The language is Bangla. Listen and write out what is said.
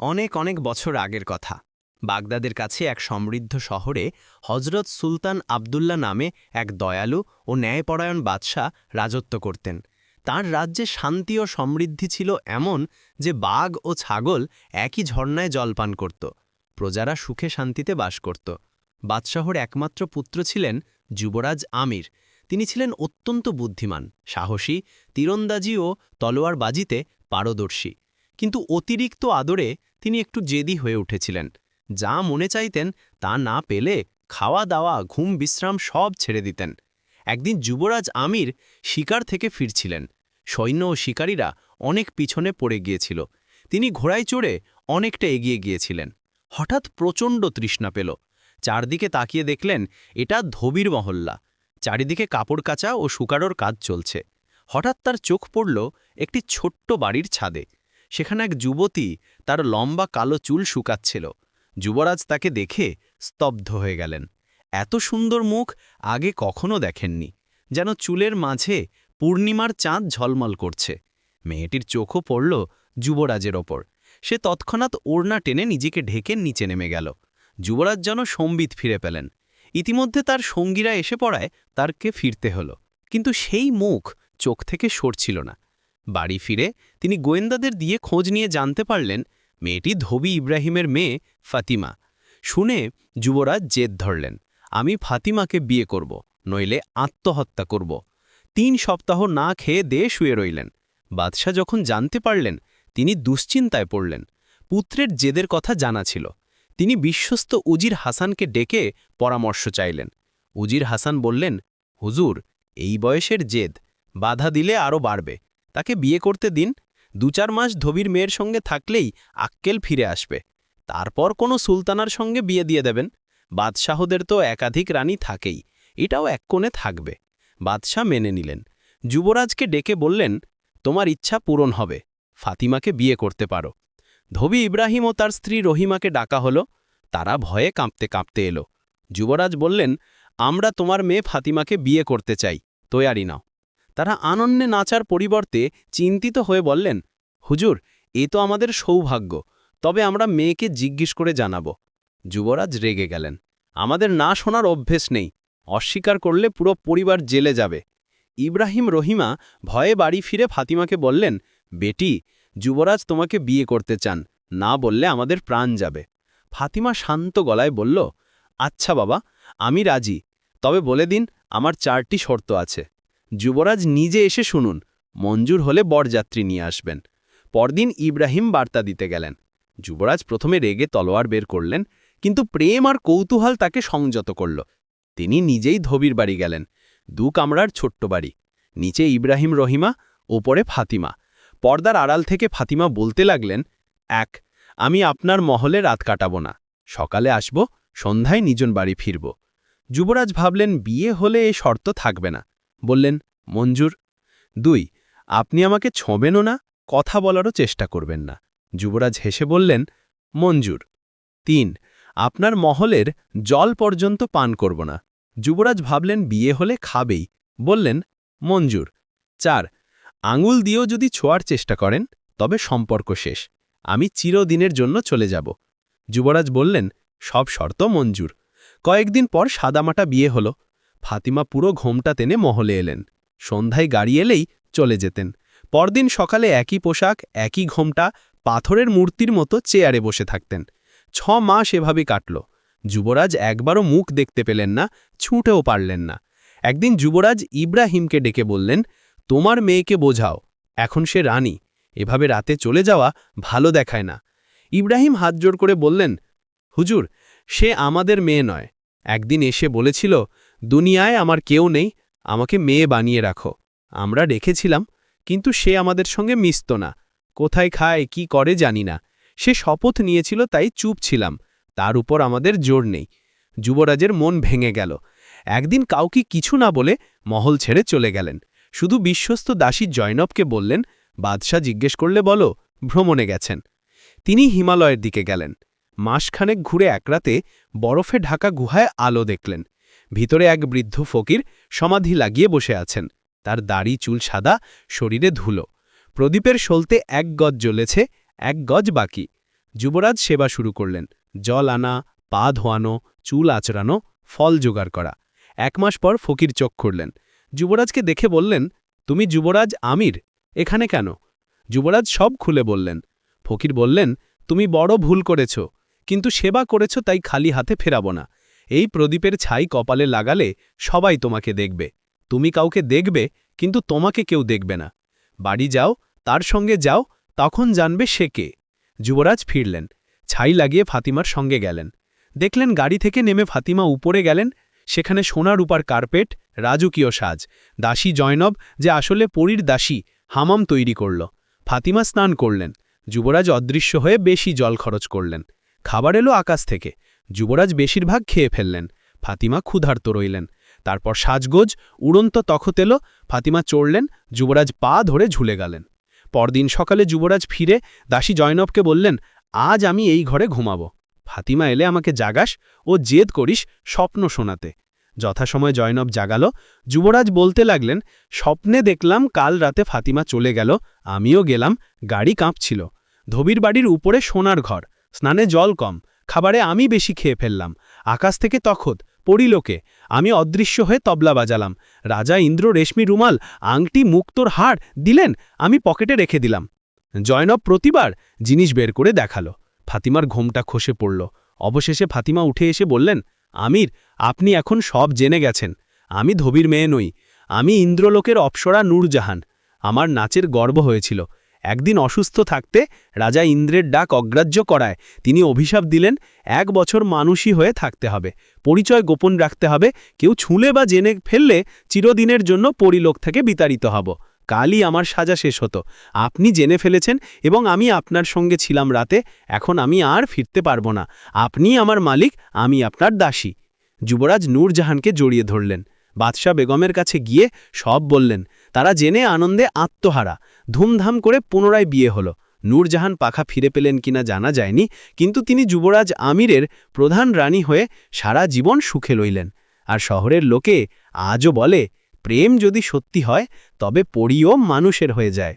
অনেক অনেক বছর আগের কথা। বাগদাদের কাছে এক সমৃদ্ধ শহরে হজরত সুলতান আবদুল্লাহ নামে এক দয়ালু ও ন্যায়পরায়ণ বাদশাহ রাজত্ব করতেন। তার রাজ্যে শান্তি ও সমৃদ্ধি ছিল এমন যে বাঘ ও ছাগল একই ঝর্ণায় জলপান করত, প্রজারা সুখে শান্তিতে বাস করত। বাদশাহর একমাত্র পুত্র ছিলেন যুবরাজ আমির। তিনি ছিলেন অত্যন্ত বুদ্ধিমান, সাহসী, তীরন্দাজি ও তলোয়ারবাজিতে পারদর্শী। কিন্তু অতিরিক্ত আদরে তিনি একটু জেদি হয়ে উঠেছিলেন। যা মনে চাইতেন তা না পেলে খাওয়া দাওয়া ঘুম, বিশ্রাম সব ছেড়ে দিতেন। একদিন যুবরাজ আমির শিকার থেকে ফিরছিলেন। সৈন্য ও শিকারীরা অনেক পিছনে পড়ে গিয়েছিল। তিনি ঘোড়ায় চড়ে অনেকটা এগিয়ে গিয়েছিলেন। হঠাৎ প্রচণ্ড তৃষ্ণা পেল। চারদিকে তাকিয়ে দেখলেন এটা ধবির মহল্লা। চারিদিকে কাপড় কাচা ও শুকারোর কাজ চলছে। হঠাৎ তার চোখ পড়ল একটি ছোট্ট বাড়ির ছাদে। সেখানে এক যুবতী তার লম্বা কালো চুল শুকাচ্ছিল। যুবরাজ তাকে দেখে স্তব্ধ হয়ে গেলেন। এত সুন্দর মুখ আগে কখনো দেখেননি, যেন চুলের মাঝে পূর্ণিমার চাঁদ ঝলমল করছে। মেয়েটির চোখও পড়ল যুবরাজের ওপর। সে তৎক্ষণাৎ ওড়না টেনে নিজেকে ঢেকে নিচে নেমে গেল। যুবরাজ যেন সম্বিত ফিরে পেলেন। ইতিমধ্যে তার সঙ্গীরা এসে পড়ায় তারকে ফিরতে হল। কিন্তু সেই মুখ চোখ থেকে সরছিল না। বাড়ি ফিরে তিনি গোয়েন্দাদের দিয়ে খোঁজ নিয়ে জানতে পারলেন মেয়েটি ধবি ইব্রাহিমের মেয়ে ফাতিমা। শুনে যুবরাজ জেদ ধরলেন, আমি ফাতিমাকে বিয়ে করব, নইলে আত্মহত্যা করব। তিন সপ্তাহ না খেয়ে দে শুয়ে রইলেন। বাদশাহ যখন জানতে পারলেন, তিনি দুশ্চিন্তায় পড়লেন। পুত্রের জেদের কথা জানা ছিল। তিনি বিশ্বস্ত উজির হাসানকে ডেকে পরামর্শ চাইলেন। উজির হাসান বললেন, হুজুর, এই বয়সের জেদ, বাধা দিলে আরও বাড়বে। তাকে বিয়ে করতে দিন দু চার মাস ধবির মেয়ের সঙ্গে থাকলেই আক্কেল ফিরে আসবে। তারপর কোনো সুলতানার সঙ্গে বিয়ে দিয়ে দেবেন। বাদশাহদের তো একাধিক রানী থাকেই, এটাও এক কোণে থাকবে। বাদশাহ মেনে নিলেন। যুবরাজকে ডেকে বললেন, তোমার ইচ্ছা পূরণ হবে, ফাতিমাকে বিয়ে করতে পারো। ধবি ইব্রাহিম ও তার স্ত্রী রহিমাকে ডাকা হলো, তারা ভয়ে কাঁপতে কাঁপতে এলো। যুবরাজ বললেন, আমরা তোমার মেয়ে ফাতিমাকে বিয়ে করতে চাই, তৈয়ারি নাও। তারা আনন্দে নাচার পরিবর্তে চিন্তিত হয়ে বললেন, হুজুর, এ তো আমাদের সৌভাগ্য। তবে আমরা মেয়েকে জিজ্ঞেস করে জানাব যুবরাজ রেগে গেলেন। আমাদের না শোনার অভ্যেস নেই। অস্বীকার করলে পুরো পরিবার জেলে যাবে ইব্রাহিম রহিমা ভয়ে বাড়ি ফিরে ফাতিমাকে বললেন, বেটি, যুবরাজ তোমাকে বিয়ে করতে চান। না বললে আমাদের প্রাণ যাবে ফাতিমা শান্ত গলায় বলল আচ্ছা বাবা, আমি রাজি। তবে বলে দিন, আমার চারটি শর্ত আছে। যুবরাজ নিজে এসে শুনুন, মঞ্জুর হলে বরযাত্রী নিয়ে আসবেন। পরদিন ইব্রাহিম বার্তা দিতে গেলেন। যুবরাজ প্রথমে রেগে তলোয়ার বের করলেন, কিন্তু প্রেম আর কৌতূহল তাকে সংযত করল। তিনি নিজেই ধবির বাড়ি গেলেন, দু কামরার ছোট্ট বাড়ি। নিচে ইব্রাহিম রহিমা, ওপরে ফাতিমা। পর্দার আড়াল থেকে ফাতিমা বলতে লাগলেন, এক, আমি আপনার মহলে রাত কাটাব না। সকালে আসব, সন্ধ্যায় নিজন বাড়ি ফিরব। যুবরাজ ভাবলেন, বিয়ে হলে এ শর্ত থাকবে না। বললেন, মঞ্জুর, দুই, আপনি আমাকে ছোঁবেনও না, কথা বলারও চেষ্টা করবেন না। যুবরাজ হেসে বললেন, মঞ্জুর, তিন, আপনার মহলের জল পর্যন্ত পান করব না। যুবরাজ ভাবলেন, বিয়ে হলে খাবেই। বললেন, মঞ্জুর, চার, আঙুল দিয়েও যদি ছোঁয়ার চেষ্টা করেন, তবে সম্পর্ক শেষ, আমি চিরদিনের জন্য চলে যাব। যুবরাজ বললেন, সব শর্ত মঞ্জুর। কয়েকদিন পর সাদামাটা বিয়ে হল। ফাতিমা পুরো ঘোমটা টেনে মহলে এলেন। সন্ধ্যায় গাড়ি এলেই চলে যেতেন। পরদিন সকালে একই পোশাক, একই ঘোমটা, পাথরের মূর্তির মতো চেয়ারে বসে থাকতেন। ছ মাস এভাবে কাটল। যুবরাজ একবারও মুখ দেখতে পেলেন না, ছুঁটেও পারলেন না। একদিন যুবরাজ ইব্রাহিমকে ডেকে বললেন, তোমার মেয়েকে বোঝাও, এখন সে রানী। এভাবে রাতে চলে যাওয়া ভালো দেখায় না। ইব্রাহিম হাত জোর করে বললেন, হুজুর, সে আমাদের মেয়ে নয়। একদিন এসে বলেছিল দুনিয়ায় আমার কেউ নেই, আমাকে মেয়ে বানিয়ে রাখো। আমরা রেখেছিলাম কিন্তু সে আমাদের সঙ্গে মিশত না। কোথায় খায়, কি করে জানি না। সে শপথ নিয়েছিল, তাই চুপ ছিলাম। তার উপর আমাদের জোর নেই। যুবরাজের মন ভেঙে গেল। একদিন কাউকে কিছু না বলে মহল ছেড়ে চলে গেলেন। শুধু বিশ্বস্ত দাসী জয়নবকে বললেন, বাদশাহ জিজ্ঞেস করলে বলো, ভ্রমণে গেছেন। তিনি হিমালয়ের দিকে গেলেন। মাসখানেক ঘুরে একরাতে বরফে ঢাকা গুহায় আলো দেখলেন। ভিতরে এক বৃদ্ধ ফকির সমাধি লাগিয়ে বসে আছেন। তার দাড়ি, চুল সাদা, শরীরে ধুলো। প্রদীপের সলতে এক গজ জ্বলেছে, এক গজ বাকি। যুবরাজ সেবা শুরু করলেন। জল আনা, পা ধোয়ানো, চুল আচড়ানো, ফল জোগাড় করা। এক মাস পর ফকির চোখ খুললেন। যুবরাজকে দেখে বললেন, তুমি যুবরাজ আমির? এখানে কেন? যুবরাজ সব খুলে বললেন। ফকির বললেন, তুমি বড় ভুল করেছ, কিন্তু সেবা করেছ তাই খালি হাতে ফেরাবো না। এই প্রদীপের ছাই কপালে লাগালে সবাই তোমাকে দেখবে। তুমি কাউকে দেখবে, কিন্তু তোমাকে কেউ দেখবে না। বাড়ি যাও, তার সঙ্গে যাও, তখন জানবে সে কে। যুবরাজ ফিরলেন। ছাই লাগিয়ে ফাতিমার সঙ্গে গেলেন। দেখলেন গাড়ি থেকে নেমে ফাতিমা উপরে গেলেন। সেখানে সোনা রূপার কার্পেট, রাজকীয় সাজ, দাসী জয়নব যে আসলে পরীর দাসী, হামাম তৈরি করল। ফাতিমা স্নান করলেন। যুবরাজ অদৃশ্য হয়ে বেশি জল খরচ করলেন। খাবার এলো আকাশ থেকে। যুবরাজ বেশিরভাগ খেয়ে ফেললেন। ফাতিমা ক্ষুধার্ত রইলেন। তারপর সাজগোজ, উড়ন্ত তখত এলো ফাতিমা চড়লেন, যুবরাজ পা ধরে ঝুলে গেলেন। পরদিন সকালে যুবরাজ ফিরে দাসী জয়নবকে বললেন, আজ আমি এই ঘরে ঘুমাবো। ফাতিমা এলে আমাকে জাগাস ও জেদ করিস স্বপ্ন শোনাতে। যথাসময় জয়নব জাগাল। যুবরাজ বলতে লাগলেন, স্বপ্নে দেখলাম কাল রাতে ফাতিমা চলে গেল, আমিও গেলাম, গাড়ি কাঁপছিল। ধবির বাড়ির উপরে সোনার ঘর, স্নানে জল কম খাবারে আমি বেশি খেয়ে ফেললাম। আকাশ থেকে তখত পড়িলোকে। আমি অদৃশ্য হয়ে তবলা বাজালাম। রাজা ইন্দ্র রেশমি রুমাল, আংটি, মুক্তোর হাড় দিলেন, আমি পকেটে রেখে দিলাম। জয়নব প্রতিবার জিনিস বের করে দেখাল। ফাতিমার ঘোমটা খসে পড়ল। অবশেষে ফাতিমা উঠে এসে বললেন, আমির, আপনি এখন সব জেনে গেছেন। আমি ধবির মেয়ে নই। আমি ইন্দ্রলোকের অপ্সরা নূরজাহান। আমার নাচের গর্ব হয়েছিল। একদিন অসুস্থ থাকতে রাজা ইন্দ্রের ডাক অগ্রাহ্য করায়। তিনি অভিশাপ দিলেন, এক বছর মানুষই হয়ে থাকতে হবে। পরিচয় গোপন রাখতে হবে। কেউ ছুঁলে বা জেনে ফেললে চিরদিনের জন্য পরিলোক থেকে বিতাড়িত হব। কালই আমার সাজা শেষ হতো। আপনি জেনে ফেলেছেন এবং আমি আপনার সঙ্গে ছিলাম রাতে। এখন আমি আর ফিরতে পারব না। আপনি আমার মালিক, আমি আপনার দাসী। যুবরাজ নূরজাহানকে জড়িয়ে ধরলেন। বাদশাহ বেগমের কাছে গিয়ে সব বললেন তারা জেনে আনন্দে আত্মহারা। ধুমধাম করে পুনরায় বিয়ে হলো। নূরজাহান পাখা ফিরে পেলেন কিনা জানা যায়নি, কিন্তু তিনি যুবরাজ আমিরের প্রধান রানী হয়ে সারা জীবন সুখে লইলেন আর শহরের লোকে আজও বলে, প্রেম যদি সত্যি হয়, তবে পরিও মানুষের হয়ে যায়।